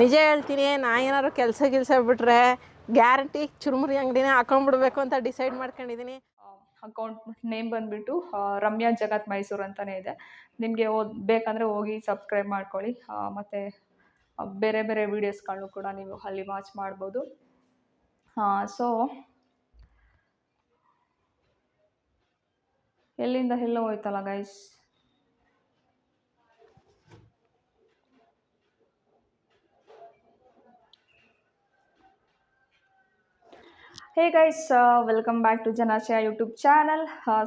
ನಿಜ ಹೇಳ್ತೀನಿ ನಾ ಏನಾದ್ರು ಕೆಲಸ ಗಿಲ್ಸ ಬಿಟ್ರೆ ಗ್ಯಾರಂಟಿ ಚುರುಮುರಿ ಅಂಗಡಿನೇ ಹಾಕೊಂಡ್ಬಿಡ್ಬೇಕು ಅಂತ ಡಿಸೈಡ್ ಮಾಡ್ಕೊಂಡಿದ್ದೀನಿ ಅಕೌಂಟ್ ನೇಮ್ ಬಂದ್ಬಿಟ್ಟು ರಮ್ಯಾ ಜಗತ್ ಮೈಸೂರು ಅಂತಲೇ ಇದೆ. ನಿಮಗೆ ಓದ್ ಬೇಕಂದರೆ ಹೋಗಿ ಸಬ್ಸ್ಕ್ರೈಬ್ ಮಾಡ್ಕೊಳ್ಳಿ. ಮತ್ತು ಬೇರೆ ಬೇರೆ ವೀಡಿಯೋಸ್ಗಳನ್ನು ಕೂಡ ನೀವು ಅಲ್ಲಿ ವಾಚ್ ಮಾಡ್ಬೋದು. ಸೊ ಎಲ್ಲಿಂದ ಎಲ್ಲೋ ಹೋಯ್ತಲ್ಲ guys hey guys welcome back to Janashaya YouTube channel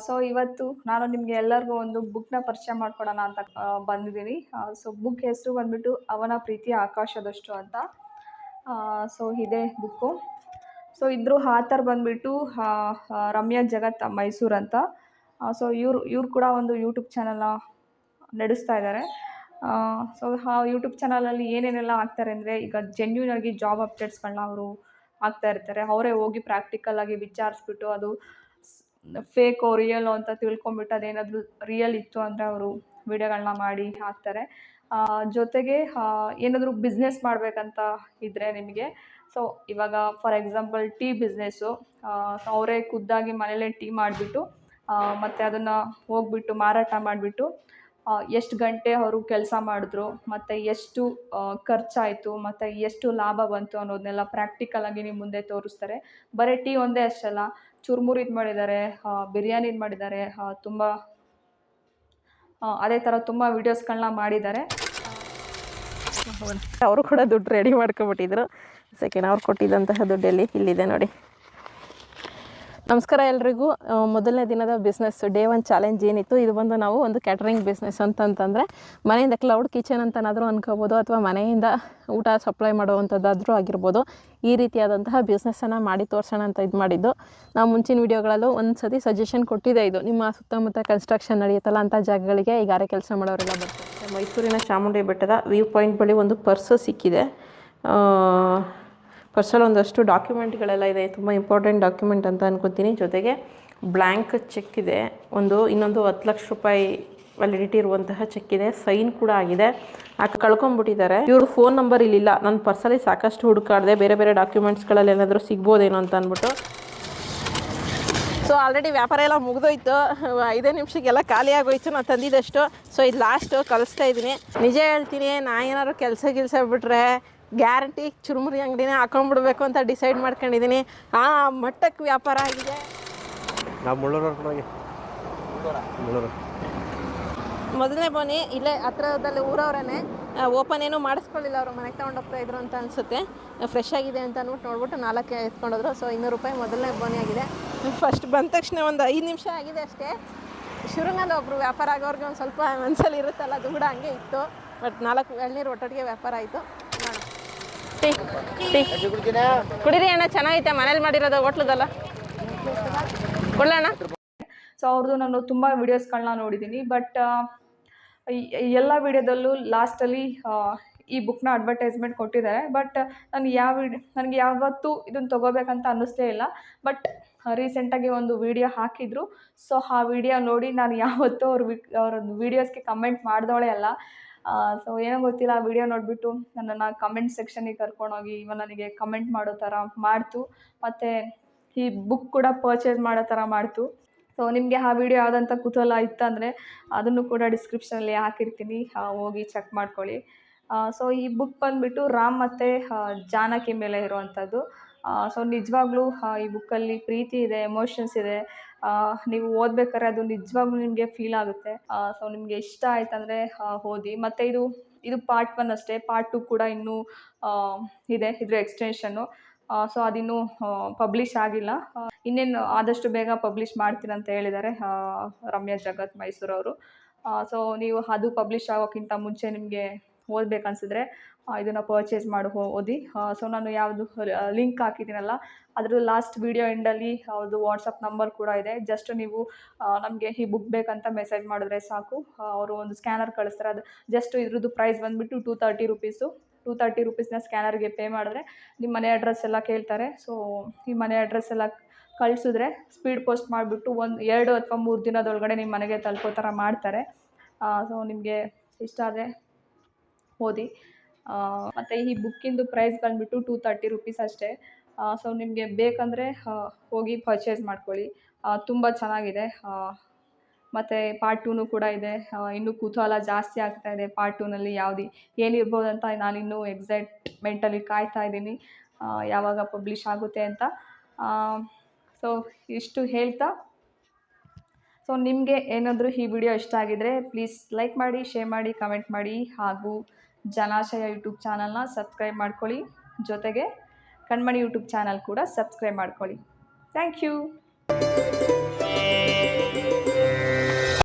so ಇವತ್ತು ನಾನು ನಿಮಗೆ ಎಲ್ಲರಿಗೂ ಒಂದು ಬುಕ್ನ ಪರಿಚಯ ಮಾಡ್ಕೊಡೋಣ ಅಂತ ಬಂದಿದ್ದೀನಿ. ಸೊ ಬುಕ್ ಹೆಸರು ಬಂದ್ಬಿಟ್ಟು ಅವನ ಪ್ರೀತಿ ಆಕಾಶದಷ್ಟು ಅಂತ. ಸೊ ಇದೆ ಬುಕ್ಕು ಸೊ ಇದ್ರ ಆಥರ್ ಬಂದ್ಬಿಟ್ಟು ರಮ್ಯಾ ಜಗತ್ ಮೈಸೂರು ಅಂತ. ಸೊ ಇವ್ರು ಇವ್ರು ಕೂಡ ಒಂದು ಯೂಟ್ಯೂಬ್ ಚಾನಲ್ನ ನಡೆಸ್ತಾ ಇದ್ದಾರೆ ಸೊ ಆ ಯೂಟ್ಯೂಬ್ ಚಾನಲಲ್ಲಿ ಏನೇನೆಲ್ಲ ಆಗ್ತಾರೆ ಅಂದರೆ ಈಗ ಜೆನ್ಯೂನ್ ಆಗಿ ಜಾಬ್ ಅಪ್ಡೇಟ್ಸ್ಗಳನ್ನ ಅವರು ಹಾಕ್ತಾ ಇರ್ತಾರೆ. ಅವರೇ ಹೋಗಿ ಪ್ರಾಕ್ಟಿಕಲ್ ಆಗಿ ವಿಚಾರಿಸ್ಬಿಟ್ಟು ಅದು ಫೇಕೋ ರಿಯಲೋ ಅಂತ ತಿಳ್ಕೊಂಬಿಟ್ಟು ಅದೇನಾದರೂ ರಿಯಲ್ ಇತ್ತು ಅಂದರೆ ಅವರು ವಿಡಿಯೋಗಳನ್ನ ಮಾಡಿ ಹಾಕ್ತಾರೆ. ಜೊತೆಗೆ ಏನಾದರೂ ಬಿಸ್ನೆಸ್ ಮಾಡಬೇಕಂತ ಇದ್ದರೆ ನಿಮಗೆ ಸೊ ಇವಾಗ ಫಾರ್ ಎಕ್ಸಾಂಪಲ್ ಟೀ ಬಿಸ್ನೆಸ್ಸು ಅವರೇ ಖುದ್ದಾಗಿ ಮನೇಲೇ ಟೀ ಮಾಡಿಬಿಟ್ಟು ಮತ್ತು ಅದನ್ನು ಹೋಗ್ಬಿಟ್ಟು ಮಾರಾಟ ಮಾಡಿಬಿಟ್ಟು ಎಷ್ಟು ಗಂಟೆ ಅವರು ಕೆಲಸ ಮಾಡಿದ್ರು, ಮತ್ತು ಎಷ್ಟು ಖರ್ಚಾಯಿತು, ಮತ್ತು ಎಷ್ಟು ಲಾಭ ಬಂತು ಅನ್ನೋದನ್ನೆಲ್ಲ ಪ್ರಾಕ್ಟಿಕಲ್ ಆಗಿ ನಿಮ್ಮ ಮುಂದೆ ತೋರಿಸ್ತಾರೆ. ಬರೀ ಟೀ ಒಂದೇ ಅಷ್ಟಲ್ಲ ಚುರುಮುರಿದು ಮಾಡಿದ್ದಾರೆ ಬಿರಿಯಾನಿದು ಮಾಡಿದ್ದಾರೆ ತುಂಬ ಅದೇ ಥರ ತುಂಬ ವೀಡಿಯೋಸ್ಗಳನ್ನ ಮಾಡಿದ್ದಾರೆ. ಅವರು ಕೂಡ ದುಡ್ಡು ರೆಡಿ ಮಾಡ್ಕೊಬಿಟ್ಟಿದ್ರು. ಸೆಕೆಂಡ್ ಅವ್ರು ಕೊಟ್ಟಿದ್ದಂತಹ ದುಡ್ಡಲ್ಲಿ ಇಲ್ಲಿದೆ ನೋಡಿ. ನಮಸ್ಕಾರ ಎಲ್ರಿಗೂ. ಮೊದಲನೇ ದಿನದ ಬಿಸ್ನೆಸ್ ಡೇ ಒನ್ ಚಾಲೆಂಜ್ ಏನಿತ್ತು? ಇದು ಬಂದು ನಾವು ಒಂದು ಕ್ಯಾಟ್ರಿಂಗ್ ಬಿಸ್ನೆಸ್ ಅಂತಂತಂದರೆ, ಮನೆಯಿಂದ ಕ್ಲೌಡ್ ಕಿಚನ್ ಅಂತನಾದರೂ ಅನ್ಕೋಬೋದು, ಅಥವಾ ಮನೆಯಿಂದ ಊಟ ಸಪ್ಲೈ ಮಾಡುವಂಥದ್ದಾದರೂ ಆಗಿರ್ಬೋದು, ಈ ರೀತಿಯಾದಂತಹ ಬಿಸ್ನೆಸ್ಸನ್ನು ಮಾಡಿ ತೋರಿಸೋಣ ಅಂತ ಇದು ಮಾಡಿದ್ದು. ನಾವು ಮುಂಚಿನ ವೀಡಿಯೋಗಳಲ್ಲೂ ಒಂದು ಸತಿ ಸಜೆಷನ್ ಕೊಟ್ಟಿದೆ ಇದು. ನಿಮ್ಮ ಸುತ್ತಮುತ್ತ ಕನ್ಸ್ಟ್ರಕ್ಷನ್ ನಡೆಯುತ್ತಲ್ಲ ಅಂಥ ಜಾಗಗಳಿಗೆ ಈ ಗಾರೆ ಕೆಲಸ ಮಾಡೋರೆಲ್ಲ ಬರ್ತಾರೆ. ಮೈಸೂರಿನ ಚಾಮುಂಡಿ ಬೆಟ್ಟದ ವ್ಯೂ ಪಾಯಿಂಟ್ ಬಳಿ ಒಂದು ಪರ್ಸು ಸಿಕ್ಕಿದೆ. ಪರ್ಸಲ್ಲಿ ಒಂದಷ್ಟು ಡಾಕ್ಯುಮೆಂಟ್ಗಳೆಲ್ಲ ಇದೆ. ತುಂಬ ಇಂಪಾರ್ಟೆಂಟ್ ಡಾಕ್ಯುಮೆಂಟ್ ಅಂತ ಅನ್ಕೊತೀನಿ. ಜೊತೆಗೆ ಬ್ಲ್ಯಾಂಕ್ ಚೆಕ್ ಇದೆ. ಒಂದು, ಇನ್ನೊಂದು ಹತ್ತು ಲಕ್ಷ ರೂಪಾಯಿ ವ್ಯಾಲಿಡಿಟಿ ಇರುವಂತಹ ಚೆಕ್ ಇದೆ. ಸೈನ್ ಕೂಡ ಆಗಿದೆ. ಕಳ್ಕೊಂಡ್ಬಿಟ್ಟಿದ್ದಾರೆ. ಇವ್ರ ಫೋನ್ ನಂಬರ್ ಇಲ್ಲಿಲ್ಲ. ನನ್ನ ಪರ್ಸಲ್ಲಿ ಸಾಕಷ್ಟು ಹುಡುಕಾಡಿದೆ. ಬೇರೆ ಬೇರೆ ಡಾಕ್ಯುಮೆಂಟ್ಸ್ಗಳಲ್ಲಿ ಏನಾದರೂ ಸಿಗ್ಬೋದೇನೋ ಅಂತ ಅಂದ್ಬಿಟ್ಟು. ಸೊ ಆಲ್ರೆಡಿ ವ್ಯಾಪಾರ ಎಲ್ಲ ಮುಗಿದೋಯ್ತು. ಐದೇ ನಿಮಿಷಕ್ಕೆಲ್ಲ ಖಾಲಿ ಆಗೋಯ್ತು. ನಾನು ತಂದಿದ್ದಷ್ಟು. ಸೊ ಇದು ಲಾಸ್ಟು ಕಲಿಸ್ತಾ ಇದ್ದೀನಿ. ನಿಜ ಹೇಳ್ತೀನಿ. ನಾ ಏನಾದ್ರು ಕೆಲಸ ಗಿಲ್ಸ ಬಿಟ್ರೆ ಗ್ಯಾರಂಟಿ ಚುರುಮುರಿ ಅಂಗಡಿನೇ ಹಾಕೊಂಡ್ಬಿಡ್ಬೇಕು ಅಂತ ಡಿಸೈಡ್ ಮಾಡ್ಕೊಂಡಿದ್ದೀನಿ. ಆ ಮಟ್ಟಕ್ಕೆ ವ್ಯಾಪಾರ ಆಗಿದೆ. ನಾವು ಮುಳ್ಳೂರು ಹೋಗಿ. ಮುಳ್ಳೂರು. ಮೊದಲನೇ ಬೋನಿ ಇಲ್ಲೇ ಹತ್ರದಲ್ಲಿ ಊರವ್ರೇ ಓಪನ್ ಏನೂ ಮಾಡಿಸ್ಕೊಳ್ಳಿಲ್ಲ ಅವರು ಮನೆಗೆ ತೊಗೊಂಡೋಗ್ತಾ ಇದ್ರು ಅಂತ ಅನಿಸುತ್ತೆ. ಫ್ರೆಶ್ ಆಗಿದೆ ಅಂತ ಅಂದ್ಬಿಟ್ಟು ನೋಡ್ಬಿಟ್ಟು ನಾಲ್ಕು ಎತ್ಕೊಂಡೋದ್ರು ಸೊ ಇನ್ನೂರು ರೂಪಾಯಿ ಮೊದಲನೇ ಬೋನಿ ಆಗಿದೆ. ಫಸ್ಟ್ ಬಂದ ತಕ್ಷಣ ಒಂದು ಐದು ನಿಮಿಷ ಆಗಿದೆ ಅಷ್ಟೇ. ಶುರುನಲ್ಲಿ ಒಬ್ಬರು ವ್ಯಾಪಾರ ಆಗೋರಿಗೆ ಒಂದು ಸ್ವಲ್ಪ ಮನಸ್ಸಲ್ಲಿ ಇರುತ್ತಲ್ಲ ಅದು ಕೂಡ ಹಂಗೆ ಇತ್ತು. ಬಟ್ ನಾಲ್ಕು ಎಳ್ನೀರು ಒಟ್ಟೊಟ್ಟಿಗೆ ವ್ಯಾಪಾರ ಆಯಿತು. ಟೀ ಕುಡೀರಿ ಅಣ್ಣ, ಚೆನ್ನಾಗೈತೆ, ಮನೇಲಿ ಮಾಡಿರೋದು ಹೋಟ್ಲದಲ್ಲ. ಕೊಡೋಣ ಸೊ ಅವ್ರದ್ದು ನಾನು ತುಂಬ ವೀಡಿಯೋಸ್ಗಳನ್ನ ನೋಡಿದ್ದೀನಿ ಬಟ್ ಎಲ್ಲ ವೀಡಿಯೋದಲ್ಲೂ ಲಾಸ್ಟಲ್ಲಿ ಈ ಬುಕ್ನ ಅಡ್ವರ್ಟೈಸ್ಮೆಂಟ್ ಕೊಟ್ಟಿದ್ದಾರೆ ಬಟ್ ನನಗೆ ಯಾವ ನನಗೆ ಯಾವತ್ತೂ ಇದನ್ನು ತೊಗೋಬೇಕಂತ ಅನ್ನಿಸ್ತೇ ಇಲ್ಲ ಬಟ್ ರೀಸೆಂಟಾಗಿ ಒಂದು ವಿಡಿಯೋ ಹಾಕಿದ್ರು ಸೊ ಆ ವಿಡಿಯೋ ನೋಡಿ ನಾನು ಯಾವತ್ತೂ ಅವ್ರ ವಿ ಅವ್ರ ವೀಡಿಯೋಸ್ಗೆ ಕಮೆಂಟ್ ಮಾಡಿದವಳೆ ಅಲ್ಲ. ಸೊ ಏನೋ ಗೊತ್ತಿಲ್ಲ, ಆ ವಿಡಿಯೋ ನೋಡಿಬಿಟ್ಟು ನನ್ನನ್ನು ಕಮೆಂಟ್ ಸೆಕ್ಷನಿಗೆ ಕರ್ಕೊಂಡೋಗಿ ಇವನ್ ನನಗೆ ಕಮೆಂಟ್ ಮಾಡೋ ಥರ ಮಾಡ್ತು. ಮತ್ತು ಈ ಬುಕ್ ಕೂಡ ಪರ್ಚೇಸ್ ಮಾಡೋ ಥರ ಮಾಡ್ತು. ಸೊ ನಿಮಗೆ ಆ ವಿಡಿಯೋ ಯಾವುದಂತ ಕುತೂಹಲ ಇತ್ತಂದರೆ ಅದನ್ನು ಕೂಡ ಡಿಸ್ಕ್ರಿಪ್ಷನಲ್ಲಿ ಹಾಕಿರ್ತೀನಿ. ಹೋಗಿ ಚೆಕ್ ಮಾಡ್ಕೊಳ್ಳಿ. ಸೊ ಈ ಬುಕ್ ಬಂದುಬಿಟ್ಟು ರಾಮ್ ಮತ್ತು ಜಾನಕಿ ಮೇಲೆ ಇರುವಂಥದ್ದು ಸೊ ನಿಜವಾಗ್ಲೂ ಈ ಬುಕ್ಕಲ್ಲಿ ಪ್ರೀತಿ ಇದೆ ಎಮೋಷನ್ಸ್ ಇದೆ. ನೀವು ಓದ್ಬೇಕಾದ್ರೆ ಅದು ನಿಜವಾಗ್ಲೂ ನಿಮಗೆ ಫೀಲ್ ಆಗುತ್ತೆ. ಸೊ ನಿಮಗೆ ಇಷ್ಟ ಆಯ್ತಂದರೆ ಓದಿ. ಮತ್ತು ಇದು ಇದು ಪಾರ್ಟ್ ಒನ್ ಅಷ್ಟೇ. ಪಾರ್ಟ್ ಟು ಕೂಡ ಇನ್ನೂ ಇದೆ, ಇದ್ರ ಎಕ್ಸ್ಟೆನ್ಷನ್ನು ಸೊ ಅದಿನ್ನೂ ಪಬ್ಲಿಷ್ ಆಗಿಲ್ಲ. ಇನ್ನೇನು ಆದಷ್ಟು ಬೇಗ ಪಬ್ಲಿಷ್ ಮಾಡ್ತೀರಂತ ಹೇಳಿದ್ದಾರೆ ರಮ್ಯಾ ಜಗತ್ ಮೈಸೂರವರು. ಸೊ ನೀವು ಅದು ಪಬ್ಲಿಷ್ ಆಗೋಕ್ಕಿಂತ ಮುಂಚೆ ನಿಮಗೆ ಓದಬೇಕನ್ಸಿದ್ರೆ ಇದನ್ನು ಪರ್ಚೇಸ್ ಮಾಡಿ ಓದಿ. ಸೊ ನಾನು ಯಾವುದು ಲಿಂಕ್ ಹಾಕಿದ್ದೀನಲ್ಲ, ಅದ್ರದ್ದು ಲಾಸ್ಟ್ ವೀಡಿಯೋ ಎಂಡಲ್ಲಿ ಅವ್ರದ್ದು ವಾಟ್ಸಪ್ ನಂಬರ್ ಕೂಡ ಇದೆ. ಜಸ್ಟ್ ನೀವು ನಮಗೆ ಈ ಬುಕ್ ಬೇಕಂತ ಮೆಸೇಜ್ ಮಾಡಿದ್ರೆ ಸಾಕು. ಅವರು ಒಂದು ಸ್ಕ್ಯಾನರ್ ಕಳಿಸ್ತಾರೆ. ಅದು ಜಸ್ಟ್ ಇದ್ರದ್ದು ಪ್ರೈಸ್ ಬಂದುಬಿಟ್ಟು two thirty rupees two thirty ರುಪೀಸ್ನ ಸ್ಕ್ಯಾನರ್ಗೆ ಪೇ ಮಾಡಿದ್ರೆ ನಿಮ್ಮ ಮನೆ ಅಡ್ರೆಸ್ ಎಲ್ಲ ಕೇಳ್ತಾರೆ. ಸೊ ಈ ಮನೆ ಅಡ್ರೆಸ್ ಎಲ್ಲ ಕಳಿಸಿದ್ರೆ ಸ್ಪೀಡ್ ಪೋಸ್ಟ್ ಮಾಡಿಬಿಟ್ಟು ಒಂದು ಎರಡು ಅಥವಾ ಮೂರು ದಿನದೊಳಗಡೆ ನಿಮ್ಮ ಮನೆಗೆ ತಲುಪೋ ಥರ ಮಾಡ್ತಾರೆ. ಸೊ ನಿಮಗೆ ಇಷ್ಟ ಆದರೆ ಓದಿ. ಮತ್ತು ಈ ಬುಕ್ಕಿಂದು ಪ್ರೈಸ್ ಬಂದುಬಿಟ್ಟು ಟೂ ತರ್ಟಿ ರುಪೀಸ್ ಅಷ್ಟೇ. ಸೊ ನಿಮಗೆ ಬೇಕಂದರೆ ಹೋಗಿ ಪರ್ಚೇಸ್ ಮಾಡ್ಕೊಳ್ಳಿ. ತುಂಬ ಚೆನ್ನಾಗಿದೆ. ಮತ್ತು ಪಾರ್ಟ್ ಟೂನು ಕೂಡ ಇದೆ. ಇನ್ನೂ ಕುತೂಹಲ ಜಾಸ್ತಿ ಆಗ್ತಾ ಇದೆ ಪಾರ್ಟ್ ಟೂನಲ್ಲಿ ಯಾವುದು ಏನಿರ್ಬೋದು ಅಂತ ನಾನಿನ್ನೂ ಎಕ್ಸೈಟ್ಮೆಂಟಲ್ಲಿ ಕಾಯ್ತಾ ಇದ್ದೀನಿ. ಯಾವಾಗ ಪಬ್ಲಿಷ್ ಆಗುತ್ತೆ ಅಂತ. ಸೊ ಇಷ್ಟು ಹೇಳ್ತಾ. ಸೊ ನಿಮಗೆ ಏನಾದರೂ ಈ ವಿಡಿಯೋ ಇಷ್ಟ ಆಗಿದರೆ ಪ್ಲೀಸ್ ಲೈಕ್ ಮಾಡಿ ಶೇರ್ ಮಾಡಿ ಕಮೆಂಟ್ ಮಾಡಿ ಹಾಗೂ ಜಲಾಶಯ ಯೂಟ್ಯೂಬ್ ಚಾನಲ್ನ ಸಬ್ಸ್ಕ್ರೈಬ್ ಮಾಡ್ಕೊಳ್ಳಿ. ಜೊತೆಗೆ ಕಣ್ಮಣಿ ಯೂಟ್ಯೂಬ್ ಚಾನಲ್ ಕೂಡ ಸಬ್ಸ್ಕ್ರೈಬ್ ಮಾಡ್ಕೊಳ್ಳಿ. Thank you.